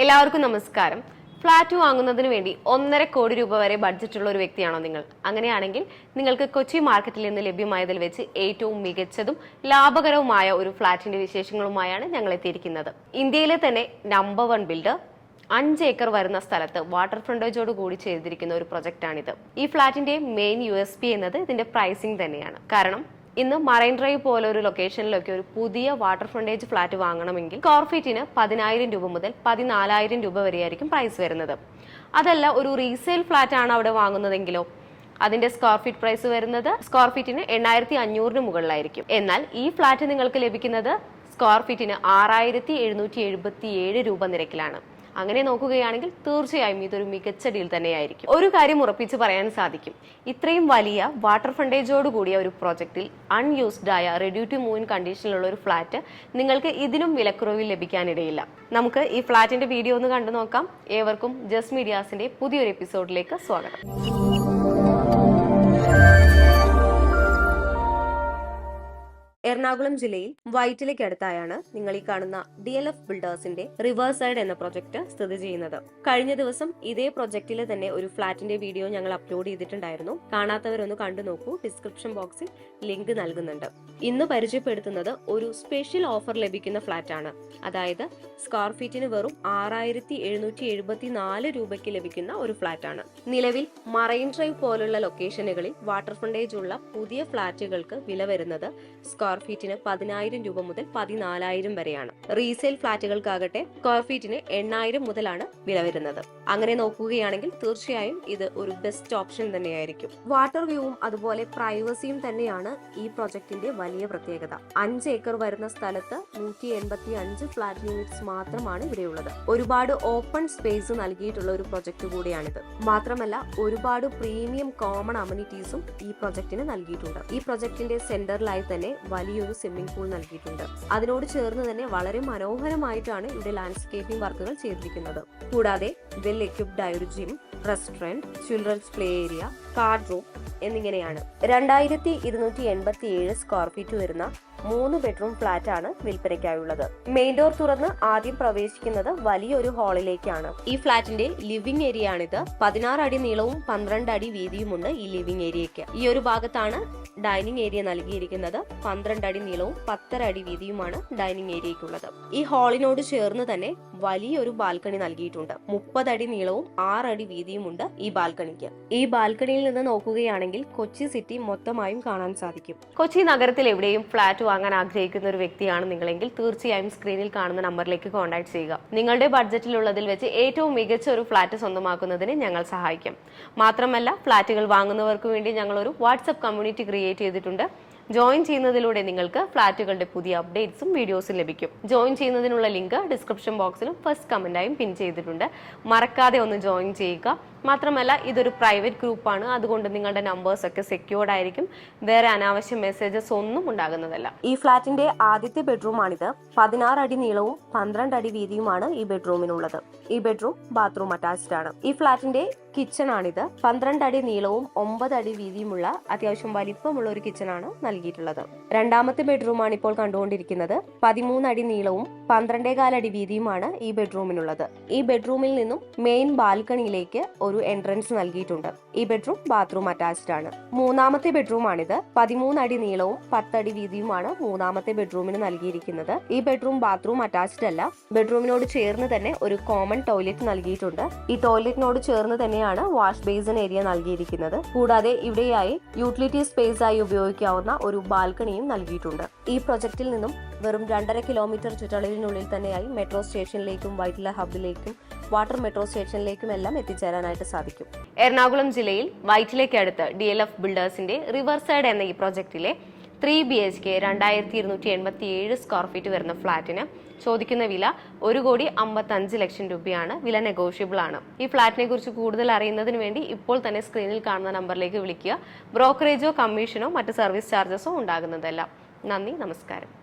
എല്ലാവർക്കും നമസ്കാരം. ഫ്ലാറ്റ് വാങ്ങുന്നതിന് വേണ്ടി ഒന്നര കോടി രൂപ വരെ ബഡ്ജറ്റുള്ള ഒരു വ്യക്തിയാണോ നിങ്ങൾ? അങ്ങനെയാണെങ്കിൽ നിങ്ങൾക്ക് കൊച്ചി മാർക്കറ്റിൽ നിന്ന് ലഭ്യമായതിൽ വെച്ച് ഏറ്റവും മികച്ചതും ലാഭകരവുമായ ഒരു ഫ്ളാറ്റിന്റെ വിശേഷങ്ങളുമായാണ് ഞങ്ങൾ എത്തിയിരിക്കുന്നത്. ഇന്ത്യയിലെ തന്നെ നമ്പർ വൺ ബിൽഡർ അഞ്ച് ഏക്കർ വരുന്ന സ്ഥലത്ത് വാട്ടർ ഫ്രണ്ടേജോട് കൂടി ചെയ്തിരിക്കുന്ന ഒരു പ്രൊജക്റ്റാണിത് ഈ ഫ്ളാറ്റിന്റെ മെയിൻ യു എസ് പി എന്നത് ഇതിന്റെ പ്രൈസിംഗ് തന്നെയാണ്. കാരണം ഇന്ന് മറൈൻ ഡ്രൈവ് പോലെ ഒരു ലൊക്കേഷനിലൊക്കെ ഒരു പുതിയ വാട്ടർ ഫ്രണ്ടേജ് ഫ്ലാറ്റ് വാങ്ങണമെങ്കിൽ കോർഫീറ്റിന് ഫീറ്റിന് പതിനായിരം രൂപ മുതൽ പതിനാലായിരം രൂപ വരെയായിരിക്കും പ്രൈസ് വരുന്നത്. അതല്ല ഒരു റീസെയിൽ ഫ്ലാറ്റ് ആണ് അവിടെ വാങ്ങുന്നതെങ്കിലോ? അതിന്റെ സ്ക്വയർ ഫീറ്റ് പ്രൈസ് വരുന്നത് സ്ക്വയർ ഫീറ്റിന് എണ്ണായിരത്തി അഞ്ഞൂറിന് മുകളിലായിരിക്കും. എന്നാൽ ഈ ഫ്ലാറ്റ് നിങ്ങൾക്ക് ലഭിക്കുന്നത് സ്ക്വയർ ഫീറ്റിന് ആറായിരത്തി എഴുന്നൂറ്റി എഴുപത്തി ഏഴ് രൂപ നിരക്കിലാണ്. അങ്ങനെ നോക്കുകയാണെങ്കിൽ തീർച്ചയായും ഇതൊരു മികച്ച ഡീൽ തന്നെയായിരിക്കും. ഒരു കാര്യം ഉറപ്പിച്ച് പറയാൻ സാധിക്കും. ഇത്രയും വലിയ വാട്ടർ ഫണ്ടേജോട് കൂടിയ ഒരു പ്രോജക്റ്റിൽ അൺയൂസ്ഡ് ആയ റെഡ്യൂ ടു മൂവിൻ കണ്ടീഷനിലുള്ള ഒരു ഫ്ലാറ്റ് നിങ്ങൾക്ക് ഇതിനും വിലക്കുറവിൽ ലഭിക്കാനിടയില്ല. നമുക്ക് ഈ ഫ്ലാറ്റിന്റെ വീഡിയോ ഒന്ന് കണ്ടു നോക്കാം. ഏവർക്കും ജസ് മീഡിയാസിന്റെ പുതിയൊരു എപ്പിസോഡിലേക്ക് സ്വാഗതം. എറണാകുളം ജില്ലയിൽ വൈറ്റിലയ്ക്കടുത്തായാണ് നിങ്ങൾ ഈ കാണുന്ന ഡി എൽ എഫ് ബിൽഡേഴ്സിന്റെ റിവേഴ്സ് സൈഡ് എന്ന പ്രൊജക്ട് സ്ഥിതി ചെയ്യുന്നത്. കഴിഞ്ഞ ദിവസം ഇതേ പ്രൊജക്ടിൽ തന്നെ ഒരു ഫ്ളാറ്റിന്റെ വീഡിയോ ഞങ്ങൾ അപ്ലോഡ് ചെയ്തിട്ടുണ്ടായിരുന്നു. കാണാത്തവരൊന്ന് കണ്ടു നോക്കൂ. ഡിസ്ക്രിപ്ഷൻ ബോക്സിൽ ലിങ്ക് നൽകുന്നുണ്ട്. ഇന്ന് പരിചയപ്പെടുത്തുന്നത് ഒരു സ്പെഷ്യൽ ഓഫർ ലഭിക്കുന്ന ഫ്ളാറ്റ് ആണ് അതായത് സ്ക്വയർ ഫീറ്റിന് വെറും ആറായിരത്തി എഴുന്നൂറ്റി എഴുപത്തി നാല് രൂപയ്ക്ക് ലഭിക്കുന്ന ഒരു ഫ്ളാറ്റ് ആണ് നിലവിൽ മറൈൻ ഡ്രൈവ് പോലുള്ള ലൊക്കേഷനുകളിൽ വാട്ടർ ഫ്രണ്ടേജ് ഉള്ള പുതിയ ഫ്ളാറ്റുകൾക്ക് വില വരുന്നത് സ്ക്വയർ ഫീറ്റിന് പതിനായിരം രൂപ മുതൽ പതിനാലായിരം വരെയാണ്. റീസെയിൽ ഫ്ളാറ്റുകൾക്കാകട്ടെ സ്ക്വയർ ഫീറ്റിന് എണ്ണായിരം മുതലാണ് വില വരുന്നത്. അങ്ങനെ നോക്കുകയാണെങ്കിൽ തീർച്ചയായും ഇത് ഒരു ബെസ്റ്റ് ഓപ്ഷൻ തന്നെയായിരിക്കും. വാട്ടർ വ്യൂവും അതുപോലെ പ്രൈവസിയും തന്നെയാണ് ഈ പ്രൊജക്ടിന്റെ വലിയ പ്രത്യേകത. അഞ്ച് ഏക്കർ വരുന്ന സ്ഥലത്ത് നൂറ്റി എൺപത്തി അഞ്ച് ഫ്ലാറ്റ് യൂണിറ്റ്സ് മാത്രമാണ് ഇവിടെയുള്ളത്. ഒരുപാട് ഓപ്പൺ സ്പേസ് നൽകിയിട്ടുള്ള ഒരു പ്രൊജക്ട് കൂടിയാണിത്. മാത്രമല്ല ഒരുപാട് പ്രീമിയം കോമൺ അമ്യൂണിറ്റീസും ഈ പ്രൊജക്ടിന് നൽകിയിട്ടുണ്ട്. ഈ പ്രൊജക്ടിന്റെ സെന്ററിലായി തന്നെ വലിയൊരു സ്വിമ്മിംഗ് പൂൾ നൽകിയിട്ടുണ്ട്. അതിനോട് ചേർന്ന് തന്നെ വളരെ മനോഹരമായിട്ടാണ് ഇവിടെ ലാൻഡ്സ്കേപ്പിംഗ് വർക്കുകൾ ചെയ്തിരിക്കുന്നത്. കൂടാതെ വെൽ എക്യുപ്ഡ് ആയ ഒരു gym restaurant children's play area card room എന്നിങ്ങനെയാണ്. രണ്ടായിരത്തി ഇരുന്നൂറ്റി എൺപത്തി ഏഴ് സ്ക്വയർ ഫീറ്റ് വരുന്ന മൂന്ന് ബെഡ്റൂം ഫ്ലാറ്റ് ആണ് വിൽപ്പനയ്ക്കായുള്ളത്. മെയിൻ ഡോർ തുറന്ന് ആദ്യം പ്രവേശിക്കുന്നത് വലിയൊരു ഹാളിലേക്കാണ്. ഈ ഫ്ളാറ്റിന്റെ ലിവിംഗ് ഏരിയ ആണിത് പതിനാറ് അടി നീളവും പന്ത്രണ്ട് അടി വീതിയുമുണ്ട് ഈ ലിവിംഗ് ഏരിയയ്ക്ക്. ഈ ഒരു ഭാഗത്താണ് ഡൈനിങ് ഏരിയ നൽകിയിരിക്കുന്നത്. പന്ത്രണ്ട് അടി നീളവും പത്തര അടി വീതിയുമാണ് ഡൈനിങ് ഏരിയയ്ക്കുള്ളത്. ഈ ഹാളിനോട് ചേർന്ന് തന്നെ വലിയൊരു ബാൽക്കണി നൽകിയിട്ടുണ്ട്. മുപ്പതടി നീളവും ആറടി വീതിയുമുണ്ട് ഈ ബാൽക്കണിക്ക്. ഈ ബാൽക്കണിയിൽ നിന്ന് നോക്കുകയാണെങ്കിൽ കൊച്ചി സിറ്റി മൊത്തമായും കാണാൻ സാധിക്കും. കൊച്ചി നഗരത്തിൽ എവിടെയും ഫ്ലാറ്റ് വാങ്ങാൻ ആഗ്രഹിക്കുന്ന ഒരു വ്യക്തിയാണ് നിങ്ങളെങ്കിൽ തീർച്ചയായും സ്ക്രീനിൽ കാണുന്ന നമ്പറിലേക്ക് കോൺടാക്ട് ചെയ്യുക. നിങ്ങളുടെ ബഡ്ജറ്റിലുള്ളതിൽ വെച്ച് ഏറ്റവും മികച്ച ഒരു ഫ്ലാറ്റ് സ്വന്തമാക്കുന്നതിന് ഞങ്ങൾ സഹായിക്കും. മാത്രമല്ല ഫ്ലാറ്റുകൾ വാങ്ങുന്നവർക്ക് വേണ്ടി ഞങ്ങൾ ഒരു വാട്സപ്പ് കമ്മ്യൂണിറ്റി ക്രിയേറ്റ് ചെയ്തിട്ടുണ്ട്. ജോയിൻ ചെയ്യുന്നതിലൂടെ നിങ്ങൾക്ക് ഫ്ലാറ്റുകളുടെ പുതിയ അപ്ഡേറ്റ്സും വീഡിയോസും ലഭിക്കും. ജോയിൻ ചെയ്യുന്നതിനുള്ള ലിങ്ക് ഡിസ്ക്രിപ്ഷൻ ബോക്സിലും ഫസ്റ്റ് കമന്റായും പിൻ ചെയ്തിട്ടുണ്ട്. മറക്കാതെ ഒന്ന് ജോയിൻ ചെയ്യുക. മാത്രമല്ല ഇതൊരു പ്രൈവറ്റ് ഗ്രൂപ്പാണ്. അതുകൊണ്ട് നിങ്ങളുടെ നമ്പേഴ്സ് ഒക്കെ സെക്യൂർഡ് ആയിരിക്കും. വേറെ അനാവശ്യ മെസ്സേജസ് ഒന്നും ഉണ്ടാകുന്നതല്ല. ഈ ഫ്ലാറ്റിന്റെ ആദ്യത്തെ ബെഡ്റൂം ആണിത് പതിനാറ് അടി നീളവും പന്ത്രണ്ട് അടി വീതിയുമാണ് ഈ ബെഡ്റൂമിനുള്ളത്. ഈ ബെഡ്റൂം ബാത്റൂം അറ്റാച്ച്ഡ് ആണ്. ഈ ഫ്ലാറ്റിന്റെ കിച്ചൺ ആണിത് പന്ത്രണ്ട് അടി നീളവും ഒമ്പത് അടി വീതിയുമുള്ള അത്യാവശ്യം വലിപ്പമുള്ള ഒരു കിച്ചൺ ആണ് നൽകിയിട്ടുള്ളത്. രണ്ടാമത്തെ ബെഡ്റൂമാണ് ഇപ്പോൾ കണ്ടുകൊണ്ടിരിക്കുന്നത്. പതിമൂന്ന് അടി നീളവും പന്ത്രണ്ടേകാലടി വീതിയുമാണ് ഈ ബെഡ്റൂമിനുള്ളത്. ഈ ബെഡ്റൂമിൽ നിന്നും മെയിൻ ബാൽക്കണിയിലേക്ക് ഒരു എൻട്രൻസ് നൽകിയിട്ടുണ്ട്. ഈ ബെഡ്റൂം ബാത്റൂം അറ്റാച്ച്ഡ് ആണ്. മൂന്നാമത്തെ ബെഡ്റൂം ആണിത്. പതിമൂന്നടി നീളവും പത്തടി വീതിയുമാണ് മൂന്നാമത്തെ ബെഡ്റൂമിന് നൽകിയിരിക്കുന്നത്. ഈ ബെഡ്റൂം ബാത്റൂം അറ്റാച്ച്ഡ് അല്ല. ബെഡ്റൂമിനോട് ചേർന്ന് തന്നെ ഒരു കോമൺ ടോയ്ലറ്റ് നൽകിയിട്ടുണ്ട്. ഈ ടോയ്ലറ്റിനോട് ചേർന്ന് തന്നെയാണ് വാഷ് ബേസിൻ ഏരിയ നൽകിയിരിക്കുന്നത്. കൂടാതെ ഇവിടെയായി യൂട്ടിലിറ്റി സ്പേസ് ആയി ഉപയോഗിക്കാവുന്ന ഒരു ബാൽക്കണിയും നൽകിയിട്ടുണ്ട്. ഈ പ്രൊജക്റ്റിൽ നിന്നും വെറും രണ്ടര കിലോമീറ്റർ ചുറ്റളവിനുള്ളിൽ തന്നെയായി മെട്രോ സ്റ്റേഷനിലേക്കും വൈറ്റില ഹബിലേക്കും വാട്ടർ മെട്രോ സ്റ്റേഷനിലേക്കും എല്ലാം എത്തിച്ചേരാനായിട്ട് സാധിക്കും. എറണാകുളം ജില്ലയിൽ വൈറ്റിലേക്ക് അടുത്ത് ഡി എൽ എഫ് ബിൽഡേഴ്സിന്റെ റിവർസൈഡ് എന്ന ഈ പ്രോജക്റ്റിലെ ത്രീ ബി എച്ച് കെ രണ്ടായിരത്തി ഇരുന്നൂറ്റി എൺപത്തി ഏഴ് സ്ക്വയർ ഫീറ്റ് വരുന്ന ഫ്ളാറ്റിന് ചോദിക്കുന്ന വില ഒരു കോടി അമ്പത്തഞ്ച് ലക്ഷം രൂപയാണ്. വില നെഗോഷ്യബിൾ ആണ്. ഈ ഫ്ളാറ്റിനെ കുറിച്ച് കൂടുതൽ അറിയുന്നതിന് വേണ്ടി ഇപ്പോൾ തന്നെ സ്ക്രീനിൽ കാണുന്ന നമ്പറിലേക്ക് വിളിക്കുക. ബ്രോക്കറേജോ കമ്മീഷനോ മറ്റ് സർവീസ് ചാർജസോ ഉണ്ടാകുന്നതല്ല. നന്ദി നമസ്കാരം.